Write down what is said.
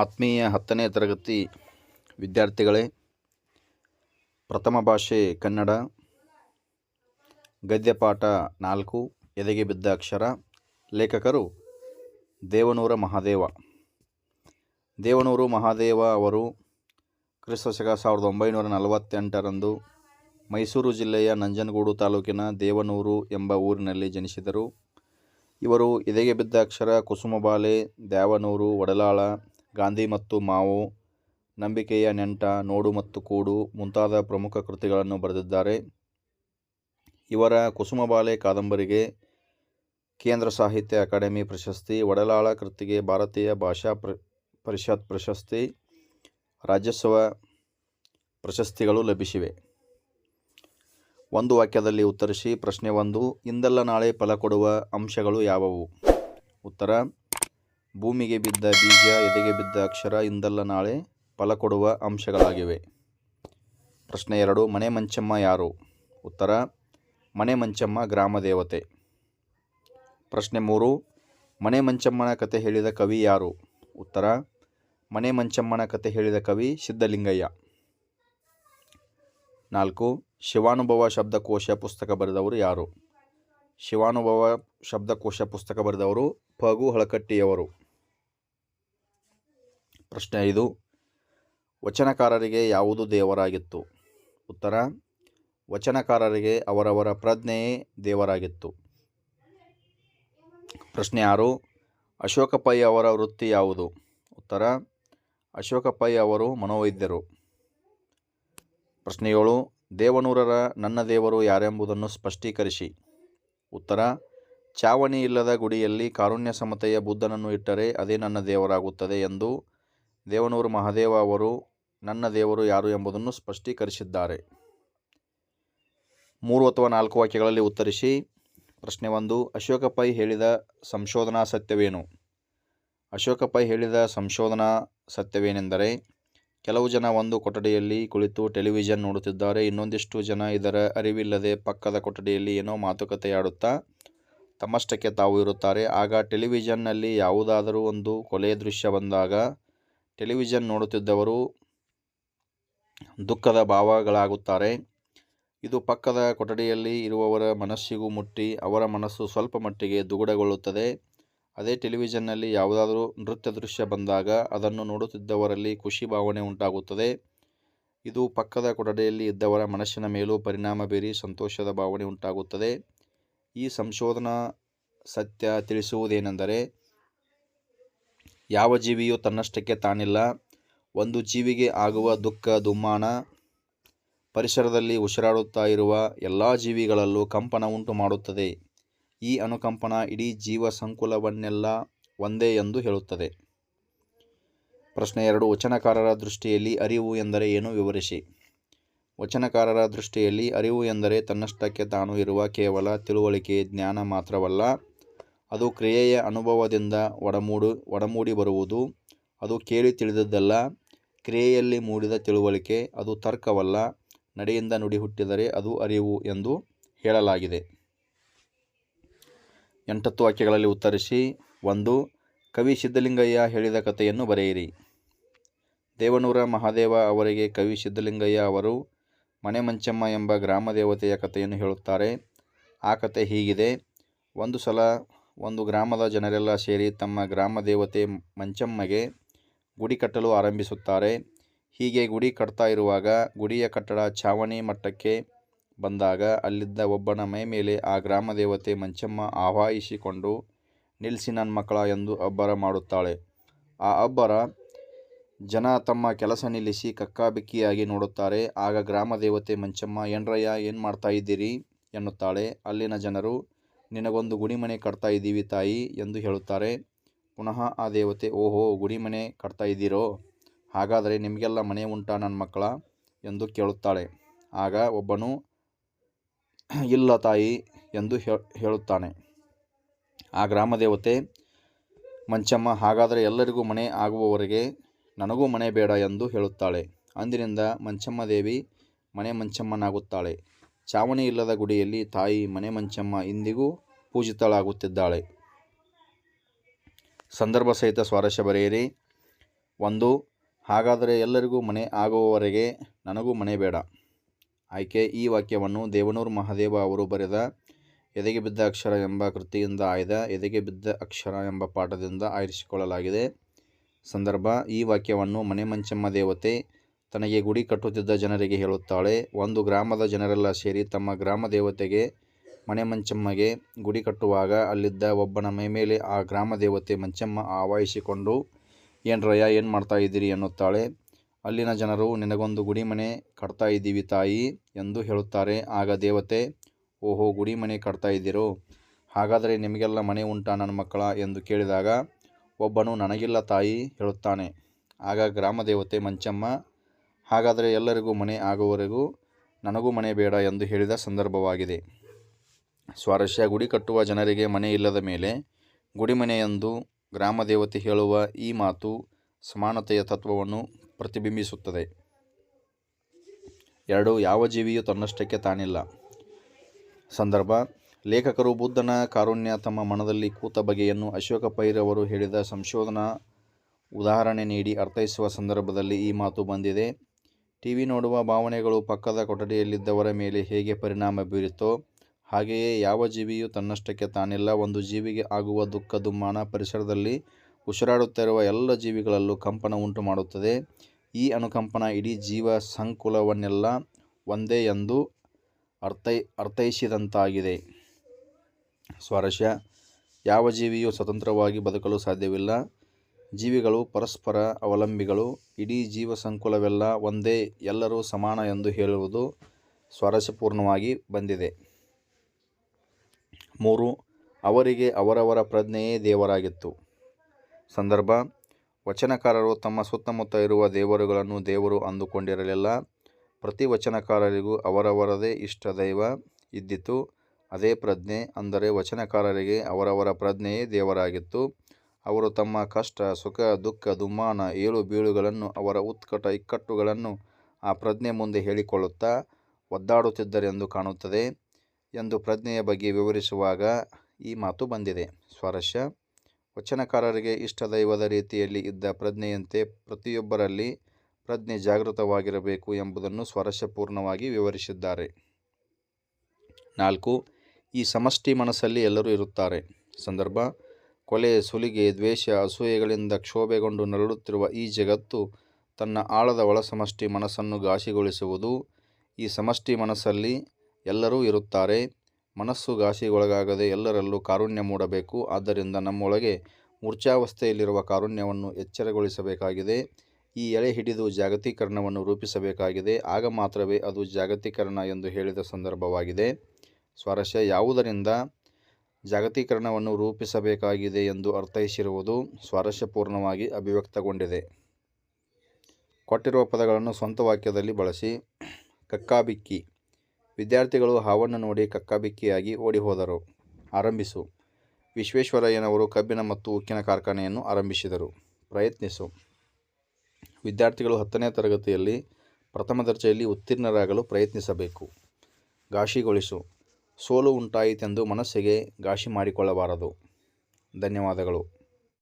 ಆತ್ಮೀಯ ಹತ್ತನೇ ತರಗತಿ ವಿದ್ಯಾರ್ಥಿಗಳೇ, ಪ್ರಥಮ ಭಾಷೆ ಕನ್ನಡ ಗದ್ಯಪಾಠ ನಾಲ್ಕು, ಎದೆಗೆ ಬಿದ್ದ ಅಕ್ಷರ, ಲೇಖಕರು ದೇವನೂರ ಮಹಾದೇವ. ದೇವನೂರು ಮಹಾದೇವ ಅವರು ಕ್ರಿಸ್ತಶಕ ಸಾವಿರದ ಒಂಬೈನೂರ ನಲವತ್ತೆಂಟರಂದು ಮೈಸೂರು ಜಿಲ್ಲೆಯ ನಂಜನಗೂಡು ತಾಲೂಕಿನ ದೇವನೂರು ಎಂಬ ಊರಿನಲ್ಲಿ ಜನಿಸಿದರು. ಇವರು ಎದೆಗೆ ಬಿದ್ದ ಅಕ್ಷರ ಕುಸುಮಬಾಲೆ, ದ್ಯಾವನೂರು, ಒಡಲಾಳ ಗಾಂಧಿ ಮತ್ತು ಮಾವು ನಂಬಿಕೆಯ ನೆಂಟ, ನೋಡು ಮತ್ತು ಕೂಡು ಮುಂತಾದ ಪ್ರಮುಖ ಕೃತಿಗಳನ್ನು ಬರೆದಿದ್ದಾರೆ. ಇವರ ಕುಸುಮಬಾಲೆ ಕಾದಂಬರಿಗೆ ಕೇಂದ್ರ ಸಾಹಿತ್ಯ ಅಕಾಡೆಮಿ ಪ್ರಶಸ್ತಿ ಒಡಲಾಳ ಕೃತಿಗೆ ಭಾರತೀಯ ಭಾಷಾ ಪ್ರ, ಪರಿಷತ್ ಪ್ರಶಸ್ತಿ, ರಾಜ್ಯೋತ್ಸವ ಪ್ರಶಸ್ತಿಗಳು ಲಭಿಸಿವೆ. ಒಂದು ವಾಕ್ಯದಲ್ಲಿ ಉತ್ತರಿಸಿ, ಪ್ರಶ್ನೆ ಒಂದು, ಇಂದಲ್ಲ ನಾಳೆ ಫಲ ಕೊಡುವ ಅಂಶಗಳು ಯಾವುವು? ಉತ್ತರ ಭೂಮಿಗೆ ಬಿದ್ದ ಬೀಜ, ಎದೆಗೆ ಬಿದ್ದ ಅಕ್ಷರ ಇಂದಲ್ಲ ನಾಳೆ ಫಲ ಕೊಡುವ ಅಂಶಗಳಾಗಿವೆ. ಪ್ರಶ್ನೆ ಎರಡು, ಮನೆ ಮಂಚಮ್ಮ ಯಾರು? ಉತ್ತರ, ಮನೆ ಮಂಚಮ್ಮ ಗ್ರಾಮ ದೇವತೆ. ಪ್ರಶ್ನೆ ಮೂರು, ಮನೆ ಮಂಚಮ್ಮನ ಕತೆ ಹೇಳಿದ ಕವಿ ಯಾರು? ಉತ್ತರ, ಮನೆ ಮಂಚಮ್ಮನ ಕತೆ ಹೇಳಿದ ಕವಿ ಸಿದ್ಧಲಿಂಗಯ್ಯ. ನಾಲ್ಕು, ಶಿವಾನುಭವ ಶಬ್ದಕೋಶ ಪುಸ್ತಕ ಬರೆದವರು ಯಾರು? ಶಿವಾನುಭವ ಶಬ್ದಕೋಶ ಪುಸ್ತಕ ಬರೆದವರು ಫಗು ಹಳಕಟ್ಟಿಯವರು. ಪ್ರಶ್ನೆ ಐದು ವಚನಕಾರರಿಗೆ ಯಾವುದು ದೇವರಾಗಿತ್ತು? ಉತ್ತರ, ವಚನಕಾರರಿಗೆ ಅವರವರ ಪ್ರಜ್ಞೆಯೇ ದೇವರಾಗಿತ್ತು. ಪ್ರಶ್ನೆ ಆರು ಅಶೋಕ ಪೈ ಅವರ ವೃತ್ತಿ ಯಾವುದು? ಉತ್ತರ ಅಶೋಕ ಪೈ ಅವರು ಮನೋವೈದ್ಯರು. ಪ್ರಶ್ನೆ ಏಳು, ದೇವನೂರರ ನನ್ನ ದೇವರು ಯಾರೆಂಬುದನ್ನು ಸ್ಪಷ್ಟೀಕರಿಸಿ. ಉತ್ತರ, ಚಾವಣಿ ಇಲ್ಲದ ಗುಡಿಯಲ್ಲಿ ಕಾರುಣ್ಯ ಸಮತೆಯ ಬುದ್ಧನನ್ನು ಇಟ್ಟರೆ ಅದೇ ನನ್ನ ದೇವರಾಗುತ್ತದೆ ಎಂದು ದೇವನೂರು ಮಹಾದೇವ ಅವರು ನನ್ನ ದೇವರು ಯಾರು ಎಂಬುದನ್ನು ಸ್ಪಷ್ಟೀಕರಿಸಿದ್ದಾರೆ. ಮೂರು ಅಥವಾ ನಾಲ್ಕು ವಾಕ್ಯಗಳಲ್ಲಿ ಉತ್ತರಿಸಿ, ಪ್ರಶ್ನೆ ಒಂದು ಅಶೋಕ ಪೈ ಹೇಳಿದ ಸಂಶೋಧನಾ ಸತ್ಯವೇನು? ಅಶೋಕ ಪೈ ಹೇಳಿದ ಸಂಶೋಧನಾ ಸತ್ಯವೇನೆಂದರೆ, ಕೆಲವು ಜನ ಒಂದು ಕೊಠಡಿಯಲ್ಲಿ ಕುಳಿತು ಟೆಲಿವಿಷನ್ ನೋಡುತ್ತಿದ್ದಾರೆ, ಇನ್ನೊಂದಿಷ್ಟು ಜನ ಇದರ ಅರಿವಿಲ್ಲದೆ ಪಕ್ಕದ ಕೊಠಡಿಯಲ್ಲಿ ಏನೋ ಮಾತುಕತೆಯಾಡುತ್ತಾ ತಮ್ಮಷ್ಟಕ್ಕೆ ತಾವು ಇರುತ್ತಾರೆ. ಆಗ ಟೆಲಿವಿಷನ್ನಲ್ಲಿ ಯಾವುದಾದರೂ ಒಂದು ಕೊಲೆಯ ದೃಶ್ಯ ಬಂದಾಗ ಟೆಲಿವಿಷನ್ ನೋಡುತ್ತಿದ್ದವರು ದುಃಖದ ಭಾವಗಳಾಗುತ್ತಾರೆ. ಇದು ಪಕ್ಕದ ಕೊಠಡಿಯಲ್ಲಿ ಇರುವವರ ಮನಸ್ಸಿಗೂ ಮುಟ್ಟಿ, ಅವರ ಮನಸ್ಸು ಸ್ವಲ್ಪ ಮಟ್ಟಿಗೆ ದುಗುಡಗೊಳ್ಳುತ್ತದೆ. ಅದೇ ಟೆಲಿವಿಷನ್ನಲ್ಲಿ ಯಾವುದಾದರೂ ನೃತ್ಯ ದೃಶ್ಯ ಬಂದಾಗ ಅದನ್ನು ನೋಡುತ್ತಿದ್ದವರಲ್ಲಿ ಖುಷಿ ಭಾವನೆ ಉಂಟಾಗುತ್ತದೆ. ಇದು ಪಕ್ಕದ ಕೊಠಡಿಯಲ್ಲಿ ಇದ್ದವರ ಮನಸ್ಸಿನ ಮೇಲೂ ಪರಿಣಾಮ ಬೀರಿ ಸಂತೋಷದ ಭಾವನೆ ಉಂಟಾಗುತ್ತದೆ. ಈ ಸಂಶೋಧನಾ ಸತ್ಯ ತಿಳಿಸುವುದೇನೆಂದರೆ ಯಾವ ಜೀವಿಯೂ ತನ್ನಷ್ಟಕ್ಕೆ ತಾನಿಲ್ಲ. ಒಂದು ಜೀವಿಗೆ ಆಗುವ ದುಃಖ, ದುಮ್ಮಾನ ಪರಿಸರದಲ್ಲಿ ಉಸಿರಾಡುತ್ತಾ ಇರುವ ಎಲ್ಲ ಜೀವಿಗಳಲ್ಲೂ ಕಂಪನ ಉಂಟು ಮಾಡುತ್ತದೆ. ಈ ಅನುಕಂಪನ ಇಡೀ ಜೀವ ಸಂಕುಲವನ್ನೆಲ್ಲ ಒಂದೇ ಎಂದು ಹೇಳುತ್ತದೆ. ಪ್ರಶ್ನೆ ಎರಡು, ವಚನಕಾರರ ದೃಷ್ಟಿಯಲ್ಲಿ ಅರಿವು ಎಂದರೆ ಏನು? ವಿವರಿಸಿ. ವಚನಕಾರರ ದೃಷ್ಟಿಯಲ್ಲಿ ಅರಿವು ಎಂದರೆ ತನ್ನಷ್ಟಕ್ಕೆ ತಾನು ಇರುವ ಕೇವಲ ತಿಳುವಳಿಕೆ, ಜ್ಞಾನ ಮಾತ್ರವಲ್ಲ ಅದು ಕ್ರಿಯೆಯ ಅನುಭವದಿಂದ ಒಡಮೂಡು, ಒಡಮೂಡಿ ಬರುವುದು. ಅದು ಕೇಳಿ ತಿಳಿದದ್ದಲ್ಲ. ಕ್ರಿಯೆಯಲ್ಲಿ ಮೂಡಿದ ತಿಳುವಳಿಕೆ, ಅದು ತರ್ಕವಲ್ಲ. ನಡೆಯಿಂದ ನುಡಿ ಹುಟ್ಟಿದರೆ ಅದು ಅರಿವು ಎಂದು ಹೇಳಲಾಗಿದೆ. ಎಂಟತ್ತು ವಾಕ್ಯಗಳಲ್ಲಿ ಉತ್ತರಿಸಿ, ಒಂದು, ಕವಿ ಸಿದ್ಧಲಿಂಗಯ್ಯ ಹೇಳಿದ ಕಥೆಯನ್ನು ಬರೆಯಿರಿ. ದೇವನೂರ ಮಹಾದೇವ ಅವರಿಗೆ ಕವಿ ಸಿದ್ಧಲಿಂಗಯ್ಯ ಅವರು ಮನೆ ಮಂಚಮ್ಮ ಎಂಬ ಗ್ರಾಮ ದೇವತೆಯ ಕಥೆಯನ್ನು ಹೇಳುತ್ತಾರೆ. ಆ ಕತೆ ಹೀಗಿದೆ. ಒಂದು ಸಲ ಒಂದು ಗ್ರಾಮದ ಜನರೆಲ್ಲ ಸೇರಿ ತಮ್ಮ ಗ್ರಾಮ ದೇವತೆ ಮಂಚಮ್ಮಗೆ ಗುಡಿ ಕಟ್ಟಲು ಆರಂಭಿಸುತ್ತಾರೆ. ಹೀಗೆ ಗುಡಿ ಕಟ್ತಾ ಇರುವಾಗ ಗುಡಿಯ ಕಟ್ಟಡ ಛಾವಣಿ ಮಟ್ಟಕ್ಕೆ ಬಂದಾಗ ಅಲ್ಲಿದ್ದ ಒಬ್ಬನ ಮೈ ಮೇಲೆ ಆ ಗ್ರಾಮ ದೇವತೆ ಮಂಚಮ್ಮ ಆವಾಹಿಸಿಕೊಂಡು ನಿಲ್ಲಿಸಿ ನನ್ನ ಮಕ್ಕಳ ಎಂದು ಅಬ್ಬರ ಮಾಡುತ್ತಾಳೆ. ಆ ಅಬ್ಬರ ಜನ ತಮ್ಮ ಕೆಲಸ ನಿಲ್ಲಿಸಿ ಕಕ್ಕಾಬಿಕ್ಕಿಯಾಗಿ ನೋಡುತ್ತಾರೆ. ಆಗ ಗ್ರಾಮ ದೇವತೆ ಮಂಚಮ್ಮ, ಏನ್ರಯ್ಯ, ಏನು ಮಾಡ್ತಾ ಇದ್ದೀರಿ? ಎನ್ನುತ್ತಾಳೆ. ಅಲ್ಲಿನ ಜನರು ನಿನಗೊಂದು ಗುಡಿಮನೆ ಕಟ್ತಾ ಇದ್ದೀವಿ ತಾಯಿ ಎಂದು ಹೇಳುತ್ತಾರೆ. ಪುನಃ ಆ ದೇವತೆ, ಓಹೋ, ಗುಡಿಮನೆ ಕಟ್ತಾ ಇದ್ದೀರೋ? ಹಾಗಾದರೆ ನಿಮಗೆಲ್ಲ ಮನೆ ಉಂಟಾ ನನ್ನ ಮಕ್ಕಳ? ಎಂದು ಕೇಳುತ್ತಾಳೆ. ಆಗ ಒಬ್ಬನು, ಇಲ್ಲ ತಾಯಿ ಎಂದು ಹೇಳುತ್ತಾನೆ. ಆ ಗ್ರಾಮ ದೇವತೆ, ಮಂಚಮ್ಮ, ಹಾಗಾದರೆ ಎಲ್ಲರಿಗೂ ಮನೆ ಆಗುವವರೆಗೆ ನನಗೂ ಮನೆ ಬೇಡ ಎಂದು ಹೇಳುತ್ತಾಳೆ. ಅಂದಿನಿಂದ ಮಂಚಮ್ಮ ದೇವಿ ಮನೆ ಮಂಚಮ್ಮನಾಗುತ್ತಾಳೆ. ಚಾವಣಿ ಇಲ್ಲದ ಗುಡಿಯಲ್ಲಿ ತಾಯಿ ಮನೆ ಮಂಚಮ್ಮ ಇಂದಿಗೂ ಪೂಜಿತಳಾಗುತ್ತಿದ್ದಾಳೆ. ಸಂದರ್ಭ ಸಹಿತ ಸ್ವಾರಸ್ಯ ಬರೆಯಿರಿ. ಒಂದು, ಹಾಗಾದರೆ ಎಲ್ಲರಿಗೂ ಮನೆ ಆಗುವವರೆಗೆ ನನಗೂ ಮನೆ ಬೇಡ. ಆಯ್ಕೆ, ಈ ವಾಕ್ಯವನ್ನು ದೇವನೂರು ಮಹಾದೇವ ಅವರು ಬರೆದ ಎದೆಗೆ ಬಿದ್ದ ಅಕ್ಷರ ಎಂಬ ಕೃತಿಯಿಂದ ಆಯ್ದ ಎದೆಗೆ ಬಿದ್ದ ಅಕ್ಷರ ಎಂಬ ಪಾಠದಿಂದ ಆರಿಸಿಕೊಳ್ಳಲಾಗಿದೆ. ಸಂದರ್ಭ, ಈ ವಾಕ್ಯವನ್ನು ಮನೆ ಮಂಚಮ್ಮ ದೇವತೆ ತನಗೆ ಗುಡಿ ಕಟ್ಟುತ್ತಿದ್ದ ಜನರಿಗೆ ಹೇಳುತ್ತಾಳೆ, ಒಂದು ಗ್ರಾಮದ ಜನರೆಲ್ಲ ಸೇರಿ ತಮ್ಮ ಗ್ರಾಮ ದೇವತೆಗೆ, ಮನೆ ಮಂಚಮ್ಮಗೆ ಗುಡಿ ಕಟ್ಟುವಾಗ ಅಲ್ಲಿದ್ದ ಒಬ್ಬನ ಮೈಮೇಲೆ ಆ ಗ್ರಾಮ ದೇವತೆ ಮಂಚಮ್ಮ ಆವಾಹಿಸಿಕೊಂಡು ಏನ್ರಯ್ಯ ಏನು ಮಾಡ್ತಾ ಇದ್ದೀರಿ? ಎನ್ನುತ್ತಾಳೆ. ಅಲ್ಲಿನ ಜನರು, ನಿನಗೊಂದು ಗುಡಿ ಮನೆ ಕಟ್ತಾ ಇದ್ದೀವಿ ತಾಯಿ ಎಂದು ಹೇಳುತ್ತಾರೆ. ಆಗ ದೇವತೆ, ಓಹೋ, ಗುಡಿ ಮನೆ ಕಟ್ತಾ ಇದ್ದೀರೋ? ಹಾಗಾದರೆ ನಿಮಗೆಲ್ಲ ಮನೆ ಉಂಟಾ ನನ್ನ ಮಕ್ಕಳ? ಎಂದು ಕೇಳಿದಾಗ, ಒಬ್ಬನು ನನಗಿಲ್ಲ ತಾಯಿ ಹೇಳುತ್ತಾನೆ. ಆಗ ಗ್ರಾಮ ದೇವತೆ ಮಂಚಮ್ಮ ಹಾಗಾದರೆ ಎಲ್ಲರಿಗೂ ಮನೆ ಆಗುವವರೆಗೂ ನನಗೂ ಮನೆ ಬೇಡ ಎಂದು ಹೇಳಿದ ಸಂದರ್ಭವಾಗಿದೆ. ಸ್ವಾರಸ್ಯ, ಗುಡಿ ಕಟ್ಟುವ ಜನರಿಗೆ ಮನೆ ಇಲ್ಲದ ಮೇಲೆ ಗುಡಿಮನೆ ಎಂದು ಗ್ರಾಮ ದೇವತೆ ಹೇಳುವ ಈ ಮಾತು ಸಮಾನತೆಯ ತತ್ವವನ್ನು ಪ್ರತಿಬಿಂಬಿಸುತ್ತದೆ. ಎರಡು, ಯಾವ ಜೀವಿಯು ತನ್ನಷ್ಟಕ್ಕೆ ತಾನಿಲ್ಲ. ಸಂದರ್ಭ, ಲೇಖಕರು ಬುದ್ಧನ ಕಾರುಣ್ಯ ತಮ್ಮ ಮನದಲ್ಲಿ ಕೂತ ಬಗೆಯನ್ನು ಅಶೋಕ ಪೈರವರು ಹೇಳಿದ ಸಂಶೋಧನಾ ಉದಾಹರಣೆ ನೀಡಿ ಅರ್ಥೈಸುವ ಸಂದರ್ಭದಲ್ಲಿ ಈ ಮಾತು ಬಂದಿದೆ. ಟಿವಿ ನೋಡುವ ಭಾವನೆಗಳು ಪಕ್ಕದ ಕೊಠಡಿಯಲ್ಲಿದ್ದವರ ಮೇಲೆ ಹೇಗೆ ಪರಿಣಾಮ ಬೀರಿತೋ ಹಾಗೆಯೇ ಯಾವ ಜೀವಿಯು ತನ್ನಷ್ಟಕ್ಕೆ ತಾನಿಲ್ಲ. ಒಂದು ಜೀವಿಗೆ ಆಗುವ ದುಃಖ, ದುಮ್ಮಾನ ಪರಿಸರದಲ್ಲಿ ಉಸಿರಾಡುತ್ತಿರುವ ಎಲ್ಲ ಜೀವಿಗಳಲ್ಲೂ ಕಂಪನ ಉಂಟು ಮಾಡುತ್ತದೆ ಈ ಅನುಕಂಪನ ಇಡೀ ಜೀವ ಸಂಕುಲವನ್ನೆಲ್ಲ ಒಂದೇ ಎಂದು ಅರ್ಥೈ, ಅರ್ಥೈಸಿದಂತಾಗಿದೆ. ಸ್ವಾರಸ್ಯ, ಯಾವ ಜೀವಿಯು ಸ್ವತಂತ್ರವಾಗಿ ಬದುಕಲು ಸಾಧ್ಯವಿಲ್ಲ. ಜೀವಿಗಳು, ಪರಸ್ಪರ ಅವಲಂಬಿಗಳು, ಇಡೀ ಜೀವ ಸಂಕುಲವೆಲ್ಲ ಒಂದೇ ಎಲ್ಲರೂ ಸಮಾನ ಎಂದು ಹೇಳುವುದು ಸ್ವಾರಸ್ಯಪೂರ್ಣವಾಗಿ ಬಂದಿದೆ. ಮೂರು, ಅವರಿಗೆ ಅವರವರ ಪ್ರಜ್ಞೆಯೇ ದೇವರಾಗಿತ್ತು. ಸಂದರ್ಭ, ವಚನಕಾರರು ತಮ್ಮ ಸುತ್ತಮುತ್ತ ಇರುವ ದೇವರುಗಳನ್ನು ದೇವರು ಅಂದುಕೊಂಡಿರಲಿಲ್ಲ. ಪ್ರತಿ ವಚನಕಾರರಿಗೂ ಅವರವರದೇ ಇಷ್ಟ ದೈವ ಇದ್ದಿತು. ಅದೇ ಪ್ರಜ್ಞೆ ಅಂದರೆ ವಚನಕಾರರಿಗೆ ಅವರವರ ಪ್ರಜ್ಞೆಯೇ ದೇವರಾಗಿತ್ತು. ಅವರು ತಮ್ಮ ಕಷ್ಟ, ಸುಖ, ದುಃಖ ದುಮ್ಮಾನ ಏಳು ಬೀಳುಗಳನ್ನು ಅವರ ಉತ್ಕಟ ಇಕ್ಕಟ್ಟುಗಳನ್ನು ಆ ಪ್ರಜ್ಞೆ ಮುಂದೆ ಹೇಳಿಕೊಳ್ಳುತ್ತಾ ಒದ್ದಾಡುತ್ತಿದ್ದರೆಂದು ಕಾಣುತ್ತದೆ ಎಂದು ಪ್ರಜ್ಞೆಯ ಬಗ್ಗೆ ವಿವರಿಸುವಾಗ ಈ ಮಾತು ಬಂದಿದೆ. ಸ್ವಾರಸ್ಯ. ವಚನಕಾರರಿಗೆ ಇಷ್ಟ ದೈವದ ರೀತಿಯಲ್ಲಿ ಇದ್ದ ಪ್ರಜ್ಞೆಯಂತೆ ಪ್ರತಿಯೊಬ್ಬರಲ್ಲಿ ಪ್ರಜ್ಞೆ ಜಾಗೃತವಾಗಿರಬೇಕು ಎಂಬುದನ್ನು ಸ್ವಾರಸ್ಯಪೂರ್ಣವಾಗಿ ವಿವರಿಸಿದ್ದಾರೆ. ನಾಲ್ಕು, ಈ ಸಮಷ್ಟಿ ಮನಸ್ಸಲ್ಲಿ ಎಲ್ಲರೂ ಇರುತ್ತಾರೆ. ಸಂದರ್ಭ ಕೊಲೆ, ಸುಲಿಗೆ, ದ್ವೇಷ, ಅಸೂಯೆಗಳಿಂದ ಕ್ಷೋಭೆಗೊಂಡು ನರಳುತ್ತಿರುವ ಈ ಜಗತ್ತು ತನ್ನ ಆಳದ ಒಳಸಮಷ್ಟಿ ಮನಸ್ಸನ್ನು ಘಾಸಿಗೊಳಿಸುವುದು. ಈ ಸಮಷ್ಟಿ ಮನಸ್ಸಲ್ಲಿ ಎಲ್ಲರೂ ಇರುತ್ತಾರೆ. ಮನಸ್ಸು ಘಾಸಿಗೊಳಗಾಗದೆ ಎಲ್ಲರಲ್ಲೂ ಕಾರುಣ್ಯ ಮೂಡಬೇಕು. ಆದ್ದರಿಂದ ನಮ್ಮೊಳಗೆ ಮೂರ್ಛಾವಸ್ಥೆಯಲ್ಲಿರುವ ಕಾರುಣ್ಯವನ್ನು ಎಚ್ಚರಗೊಳಿಸಬೇಕಾಗಿದೆ. ಈ ಎಳೆ ಹಿಡಿದು ಜಾಗತೀಕರಣವನ್ನು ರೂಪಿಸಬೇಕಾಗಿದೆ. ಆಗ ಮಾತ್ರವೇ ಅದು ಜಾಗತೀಕರಣ ಎಂದು ಹೇಳಿದ ಸಂದರ್ಭವಾಗಿದೆ. ಸ್ವಾರಸ್ಯ ಯಾವುದರಿಂದ? ಜಾಗತೀಕರಣವನ್ನು ರೂಪಿಸಬೇಕಾಗಿದೆ ಎಂದು ಅರ್ಥೈಸಿರುವುದು ಸ್ವಾರಸ್ಯಪೂರ್ಣವಾಗಿ ಅಭಿವ್ಯಕ್ತಗೊಂಡಿದೆ. ಕೊಟ್ಟಿರುವ ಪದಗಳನ್ನು ಸ್ವಂತ ವಾಕ್ಯದಲ್ಲಿ ಬಳಸಿ, ಕಕ್ಕಾಬಿಕ್ಕಿ. ವಿದ್ಯಾರ್ಥಿಗಳು ಹಾವನ್ನು ನೋಡಿ ಕಕ್ಕಾಬಿಕ್ಕಿಯಾಗಿ ಓಡಿಹೋದರು. ಆರಂಭಿಸು. ವಿಶ್ವೇಶ್ವರಯ್ಯನವರು ಕಬ್ಬಿನ ಮತ್ತು ಉಕ್ಕಿನ ಕಾರ್ಖಾನೆಯನ್ನು ಆರಂಭಿಸಿದರು. ಪ್ರಯತ್ನಿಸು. ವಿದ್ಯಾರ್ಥಿಗಳು ಹತ್ತನೇ ತರಗತಿಯಲ್ಲಿ ಪ್ರಥಮ ದರ್ಜೆಯಲ್ಲಿ ಉತ್ತೀರ್ಣರಾಗಲು ಪ್ರಯತ್ನಿಸಬೇಕು. ಘಾಷಿಗೊಳಿಸು ಸೋಲು ಉಂಟಾಯಿತೆಂದು ಮನಸ್ಸಿಗೆ ಘಾಷಿ ಮಾಡಿಕೊಳ್ಳಬಾರದು ಧನ್ಯವಾದಗಳು.